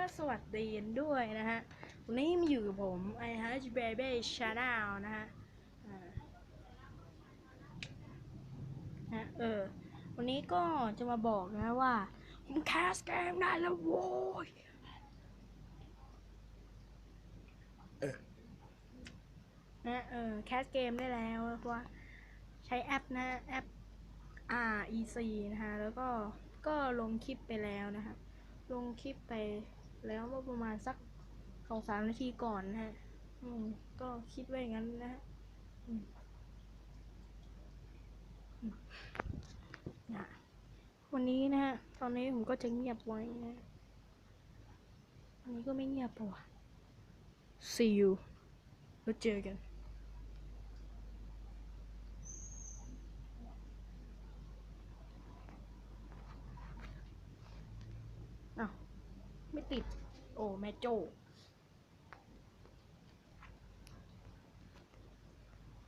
ก็สวัสดีด้วยนะฮะ วันนี้มาอยู่กับผม i h a t Baby Channel นะฮะฮะเออ วันนี้ก็จะมาบอกนะว่า ผมแคสเกมได้แล้วโว้ยนะเออ แคสเกมได้แล้วเพราะว่าใช้แอปนะแอป REC นะฮะแล้วก็ก็ลงคลิปไปแล้วนะฮะลงคลิปไป แล้วเมื่อประมาณสักสองสามนาทีก่อนนะฮะอืมก็คิดไว้อย่างนั้นนะฮะวันนี้นะฮะ ตอนนี้ผมก็จะเงียบไว้นะวันนี้ก็ไม่เงียบปะวะ see you แล้วเจอกันอ้าว ไม่ติด โอ้ แม่โจ้